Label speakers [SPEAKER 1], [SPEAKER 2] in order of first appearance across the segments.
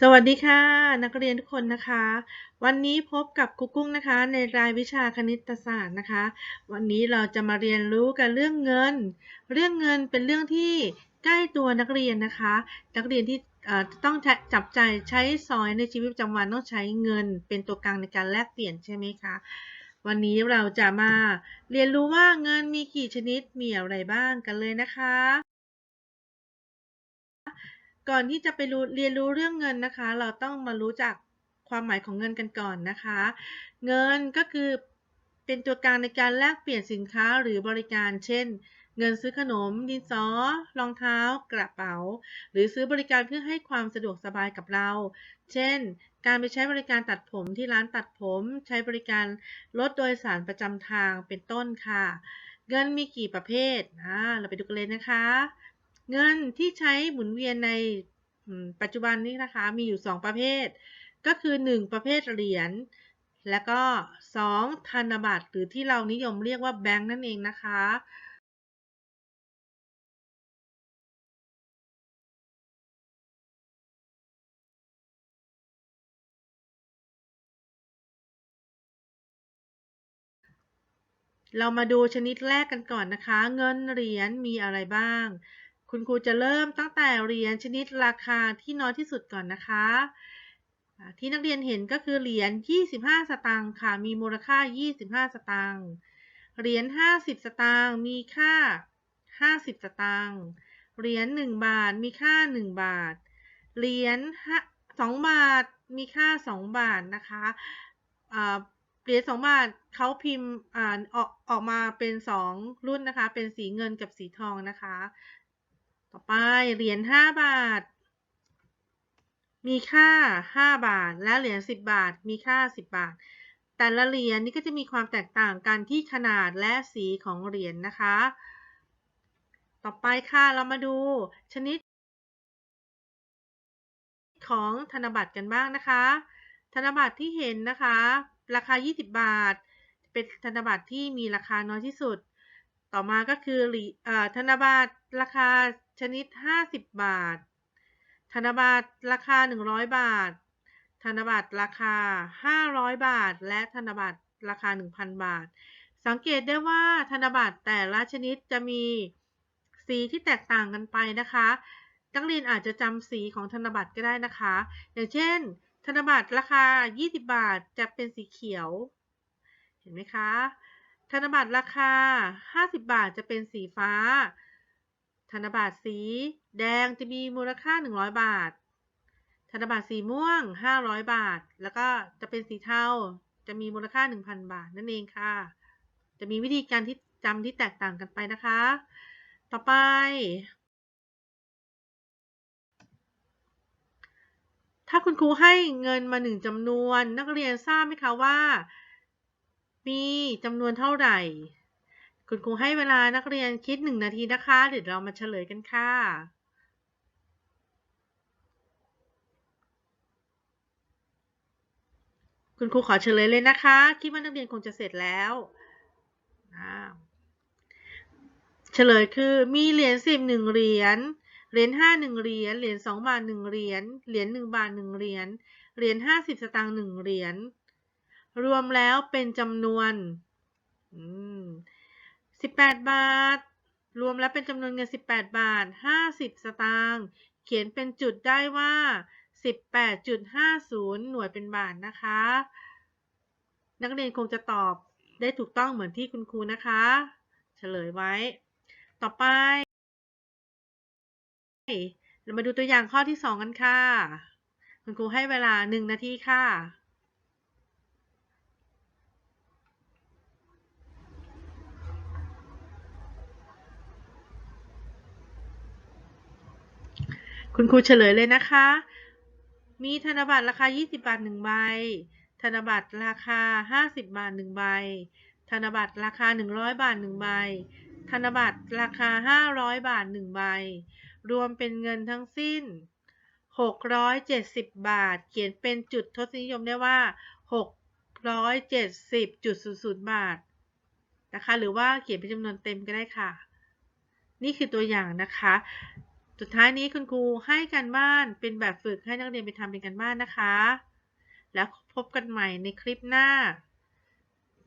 [SPEAKER 1] สวัสดีค่ะ นักเรียนทุกคนนะคะ วันนี้พบกับครูกุ้งนะคะ ในรายวิชาคณิตศาสตร์นะคะ วันนี้เราจะมาเรียนรู้กันเรื่องเงิน เรื่องเงินเป็นเรื่องที่ใกล้ตัวนักเรียนนะคะ นักเรียนที่ต้องจับใจใช้สอยในชีวิตประจำวันต้องใช้เงิน เป็นตัวกลางในการแลกเปลี่ยนใช่ไหมคะวันนี้เราจะมาเรียนรู้ว่าเงินมีกี่ชนิดมีอะไรบ้างกันเลยนะคะ ก่อนที่จะไปรู้เรียนรู้เรื่องเงินนะคะ เราต้องมารู้จักความหมายของเงินกันก่อนนะคะ เงินก็คือเป็นตัวกลางในการแลกเปลี่ยนสินค้าหรือบริการ เช่น เงินซื้อขนม ดินสอ รองเท้า กระเป๋า หรือซื้อบริการเพื่อให้ความสะดวกสบายกับเรา เช่น การไปใช้บริการตัดผมที่ร้านตัดผม ใช้บริการรถโดยสารประจำทาง เป็นต้นค่ะ เงินมีกี่ประเภท เราไปดูกันเลยนะคะ เงินที่ใช้หมุนเวียนในปัจจุบันนี้นะคะ มีอยู่ 2 ประเภท ก็คือ 1 ประเภทเหรียญแล้วก็ 2 ธนบัตรหรือที่เรานิยมเรียกว่าแบงค์นั่นเองนะคะเรามาดูชนิดแรกกันก่อนนะคะ เงินเหรียญมีอะไรบ้าง คุณครูจะเริ่มตั้งแต่เหรียญชนิดราคาที่น้อยที่สุดก่อนนะคะ ที่นักเรียนเห็นก็คือเหรียญ 25 สตางค์ค่ะ มีมูลค่า 25 สตางค์ เหรียญ 50 สตางค์ มีค่า 50 สตางค์ เหรียญ 1 บาท มีค่า 1 บาท เหรียญ2บาท มีค่า 2 บาทนะคะเหรียญ2บาทเขาพิมพ์อ่าออกออกมาเป็น 2 รุ่นนะคะ เป็นสีเงินกับสีทองนะคะ ต่อไปเหรียญ5บาท มีค่า5บาท และเหรียญ10บาท มีค่า10บาท แต่ละเหรียญนี่ก็จะมีความแตกต่างกันที่ขนาดและสีของเหรียญนะคะ ต่อไปค่ะเรามาดูชนิดของธนบัตรกันบ้างนะคะ ธนบัตรที่เห็นนะคะ ราคา 20 บาท เป็นธนบัตรที่มีราคาน้อยที่สุด ต่อมาก็คือธนบัตรราคา ชนิด 50 บาท ธนบัตรราคา 100 บาท ธนบัตรราคา 500 บาท และธนบัตรราคา 1,000 บาท สังเกตได้ว่าธนบัตรแต่ละชนิดจะมีสีที่แตกต่างกันไปนะคะนักเรียนอาจจะจำสีของธนบัตรก็ได้นะคะ อย่างเช่น ธนบัตรราคา 20 บาทจะเป็นสีเขียว เห็นไหมคะ ธนบัตรราคา 50 บาทจะเป็นสีฟ้า ธนบัตรสีแดงจะมีมูลค่า 100 บาท ธนบัตรสีม่วง 500 บาท แล้วก็จะเป็นสีเทา จะมีมูลค่า 1,000 บาทนั่นเองค่ะ จะมีวิธีการที่จำที่แตกต่างกันไปนะคะ ต่อไป ถ้าคุณครูให้เงินมาหนึ่งจำนวน นักเรียนทราบไหมคะว่า มีจำนวนเท่าไหร่ คุณครูให้เวลานักเรียนคิดหนึ่งนาทีนะคะเดี๋ยวเรามาเฉลยกันค่ะคุณครูขอเฉลยเลยนะคะ คิดว่านักเรียนคงจะเสร็จแล้วเฉลยคือมีเหรียญสิบหนึ่งเหรียญ เหรียญห้าหนึ่งเหรียญ เหรียญสองบาทหนึ่งเหรียญ เหรียญหนึ่งบาทหนึ่งเหรียญ เหรียญห้าสิบสตางค์หนึ่งเหรียญ รวมแล้วเป็นจำนวน สิบแปดบาท รวมแล้วเป็นจำนวนเงินสิบแปดบาทห้าสิบสตางค์ เขียนเป็นจุดได้ว่าสิบแปดจุดห้าศูนย์หน่วยเป็นบาทนะคะ นักเรียนคงจะตอบได้ถูกต้องเหมือนที่คุณครูนะคะ เฉลยไว้ ต่อไป เรามาดูตัวอย่างข้อที่สองกันค่ะ คุณครูให้เวลาหนึ่งนาทีค่ะ คุณครูเฉลยเลยนะคะ มีธนบัตรราคา 20 บาท1ใบ ธนบัตรราคา 50 บาท1ใบ ธนบัตรราคา 100 บาท1ใบ ธนบัตรราคา 500 บาท1ใบ รวมเป็นเงินทั้งสิ้น 670 บาท เขียนเป็นจุดทศนิยมได้ว่า 670.00 บาทนะคะ หรือว่าเขียนเป็นจำนวนเต็มก็ได้ค่ะ นี่คือตัวอย่างนะคะ สุดท้ายนี้คุณครูให้การบ้านเป็นแบบฝึกให้นักเรียนไปทำเป็นการบ้านนะคะ แล้วพบกันใหม่ในคลิปหน้า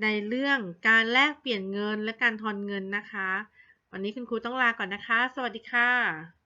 [SPEAKER 1] ในเรื่องการแลกเปลี่ยนเงินและการทอนเงินนะคะ วันนี้คุณครูต้องลาก่อนนะคะ สวัสดีค่ะ